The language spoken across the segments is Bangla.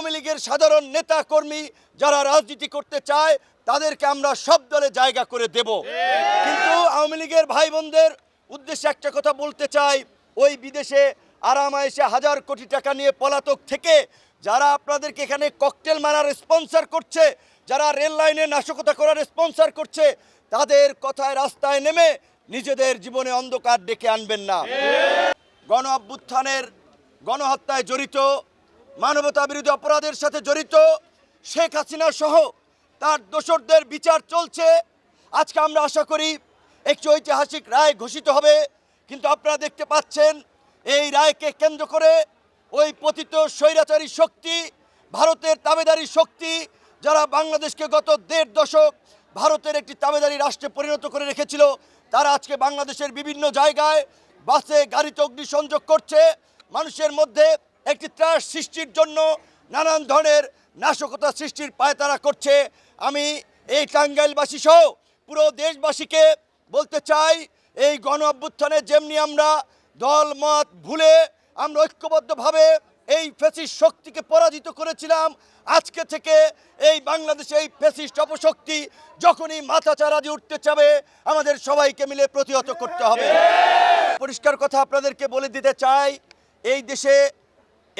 আওয়ামী লীগের সাধারণ নেতা কর্মী যারা রাজনীতি করতে চায়, তাদেরকে আমরা সব দলে জায়গা করে দেব। কিন্তু আওয়ামী লীগের ভাই বোনদের উদ্দেশ্যে একটা কথা বলতে চাই, ওই বিদেশে আরামায়েশে হাজার কোটি টাকা নিয়ে পলাতক থেকে যারা আপনাদেরকে এখানে ককটেল মারার স্পন্সর করছে, যারা রেল লাইনে নাশকতা করার স্পন্সর করছে, তাদের কথায় রাস্তায় নেমে নিজেদের জীবনে অন্ধকার ডেকে আনবেন না। গণ অভ্যুত্থানের গণহত্যায় জড়িত মানবতা বিরোধী অপরাধের সাথে জড়িত শেখ হাসিনা সহ তার দোসরদের বিচার চলছে। আজকে আমরা আশা করি একটি ঐতিহাসিক রায় ঘোষিত হবে। কিন্তু আপনারা দেখতে পাচ্ছেন, এই রায়কে কেন্দ্র করে ওই পতিত স্বৈরাচারী শক্তি, ভারতের তাবেদারি শক্তি, যারা বাংলাদেশকে গত দেড় দশক ভারতের একটি তাবেদারি রাষ্ট্রে পরিণত করে রেখেছিল, তারা আজকে বাংলাদেশের বিভিন্ন জায়গায় বাসে গাড়িতে অগ্নিসংযোগ করছে। মানুষের মধ্যে একটি ত্রাস সৃষ্টির জন্য নানান ধরনের নাশকতা সৃষ্টির পায়তারা করছে। আমি এই টাঙ্গাইলবাসী সহ পুরো দেশবাসীকে বলতে চাই, এই গণ অভ্যুত্থানে যেমনি আমরা দল, মত ভুলে আমরা ঐক্যবদ্ধভাবে এই ফেসিস্ট শক্তিকে পরাজিত করেছিলাম, আজকে থেকে এই বাংলাদেশে এই ফেসিস্ট অপশক্তি যখনই মাথা চারা দিয়ে উঠতে চাবে, আমাদের সবাইকে মিলে প্রতিহত করতে হবে। পরিষ্কার কথা আপনাদেরকে বলে দিতে চাই, এই দেশে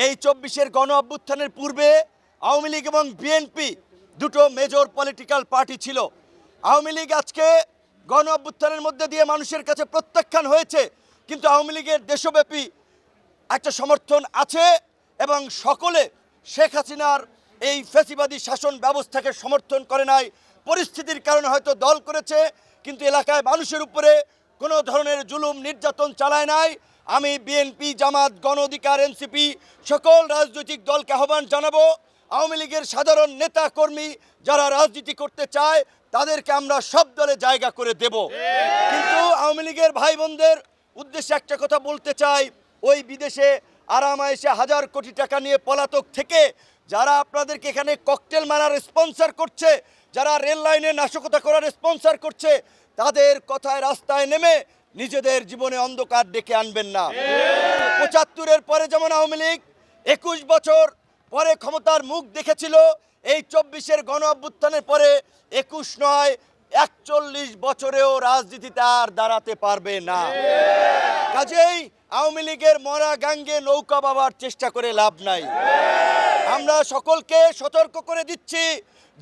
এই চব্বিশের গণ অভ্যুত্থানের পূর্বে আওয়ামী লীগ এবং বিএনপি দুটো মেজর পলিটিক্যাল পার্টি ছিল। আওয়ামী লীগ আজকে গণ অভ্যুত্থানের মধ্যে দিয়ে মানুষের কাছে প্রত্যাখ্যান হয়েছে, কিন্তু আওয়ামী লীগের দেশব্যাপী একটা সমর্থন আছে এবং সকলে শেখ হাসিনার এই ফেসিবাদী শাসন ব্যবস্থাকে সমর্থন করে নাই। পরিস্থিতির কারণে হয়তো দল করেছে, কিন্তু এলাকায় মানুষের উপরে কোনো ধরনের জুলুম, নির্যাতন চালায় নাই। আমি বিএনপি, জামাত, গণ অধিকার, এনসিপি সকল রাজনৈতিক দলকে আহ্বান জানাব। আওয়ামী লীগের সাধারণ নেতা কর্মী যারা রাজনীতি করতে চায়, তাদেরকে আমরা সব দলে জায়গা করে দেব। কিন্তু আওয়ামী লীগের ভাই বোনদের উদ্দেশ্যে একটা কথা বলতে চাই। ওই বিদেশে আরামায়েশে হাজার কোটি টাকা নিয়ে পলাতক থেকে যারা আপনাদেরকে এখানে ককটেল মারার স্পন্সর করছে, যারা রেল লাইনে নাশকতা করার স্পন্সর করছে, তাদের কথায় রাস্তায় নেমে নিজেদের জীবনে অন্ধকার ডেকে আনবেন না। পঁচাত্তরের পরে যেমন আওয়ামী লীগ, একুশ বছর পরে ক্ষমতার মুখ দেখেছিল, এই চব্বিশের গণ অভ্যুত্থানের পরে একুশ নয়, একচল্লিশ বছরেও রাজনীতিতে আর দাঁড়াতে পারবে না। কাজেই আওয়ামী লীগের মরা গাঙ্গে নৌকা বাবার চেষ্টা করে লাভ নাই। আমরা সকলকে সতর্ক করে দিচ্ছি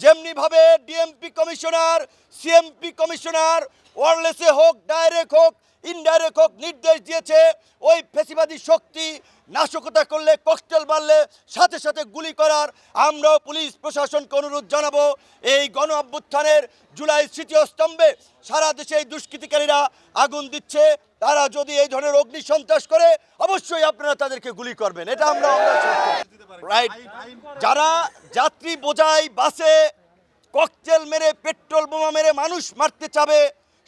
যেমনি ভাবে ডিএমপি কমিশনার, সিএমপি কমিশনার ওয়ারলেসে হোক, ডাইরেক্ট হোক, ইনডাইরেক্ট হোক, নির্দেশ দিয়েছে। ওই ফেসিবাদী শক্তি নাশকতা করলে, ককটেল মারলে, সাথে সাথে গুলি করার। আমরাও পুলিশ প্রশাসনকে অনুরোধ জানাব, এই গণ অভ্যুত্থানের জুলাই তৃতীয় স্তম্ভে সারা দেশে এই দুষ্কৃতিকারীরা আগুন দিচ্ছে। তারা যদি এই ধরনের অগ্নি সন্ত্রাস করে, অবশ্যই আপনারা তাদেরকে গুলি করবেন। এটা আমরা রাইট যারা যাত্রী বোঝাই বাসে ককটেল মেরে, পেট্রোল বোমা মেরে মানুষ মারতে চাবে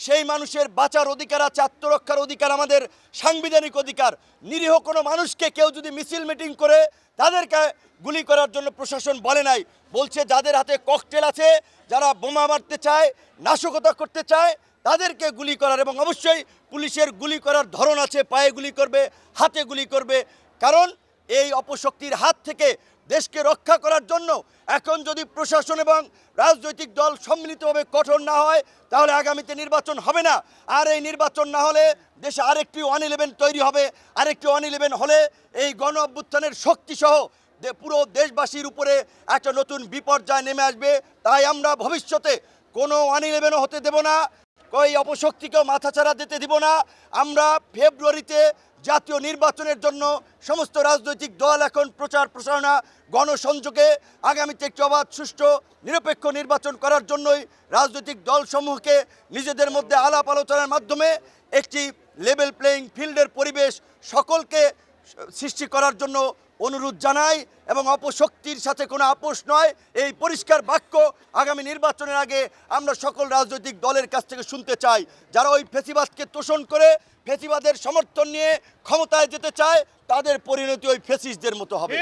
সেই মানুষের বাঁচার অধিকার আছে, আত্মরক্ষার অধিকার, আমাদের সাংবিধানিক অধিকার। নিরীহ কোনো মানুষকে কেউ যদি মিছিল মিটিং করে তাদেরকে গুলি করার জন্য প্রশাসন বলে নাই। বলছে যাদের হাতে ককটেল আছে, যারা বোমা মারতে চায়, নাশকতা করতে চায়, তাদেরকে গুলি করার এবং অবশ্যই পুলিশের গুলি করার ধরন আছে, পায়ে গুলি করবে, হাতে গুলি করবে। কারণ এই অপশক্তির হাত থেকে দেশকে রক্ষা করার জন্য এখন যদি প্রশাসন এবং রাজনৈতিক দল সম্মিলিতভাবে কঠোর না হয়, তাহলে আগামীতে নির্বাচন হবে না। আর এই নির্বাচন না হলে দেশে আরেকটি ওয়ান ইলেভেন তৈরি হবে। আরেকটি ওয়ান ইলেভেন হলে এই গণ অভ্যুত্থানের শক্তিসহ পুরো দেশবাসীর উপরে একটা নতুন বিপর্যয় নেমে আসবে। তাই আমরা ভবিষ্যতে কোনো ওয়ান ইলেভেনও হতে দেব না। ওই অপশক্তিকেও মাথাছাড়া দিতে দিব না। আমরা ফেব্রুয়ারিতে জাতীয় নির্বাচনের জন্য সমস্ত রাজনৈতিক দল এখন প্রচার প্রচারণা গণসংযোগে আগামীতে একটি অবাধ, সুষ্ঠু, নিরপেক্ষ নির্বাচন করার জন্যই রাজনৈতিক দলসমূহকে নিজেদের মধ্যে আলাপ আলোচনার মাধ্যমে একটি লেভেল প্লেয়িং ফিল্ডের পরিবেশ সকলকে সৃষ্টি করার জন্য অনুরোধ জানাই এবং অপশক্তির সাথে কোনো আপোষ নয়। এই পরিষ্কার বাক্য আগামী নির্বাচনের আগে আমরা সকল রাজনৈতিক দলের কাছ থেকে শুনতে চাই। যারা ওই ফেসিবাদকে তোষণ করে ফেসিবাদের সমর্থন নিয়ে ক্ষমতায় যেতে চায়, তাদের পরিণতি ওই ফেসিসদের মতো হবে।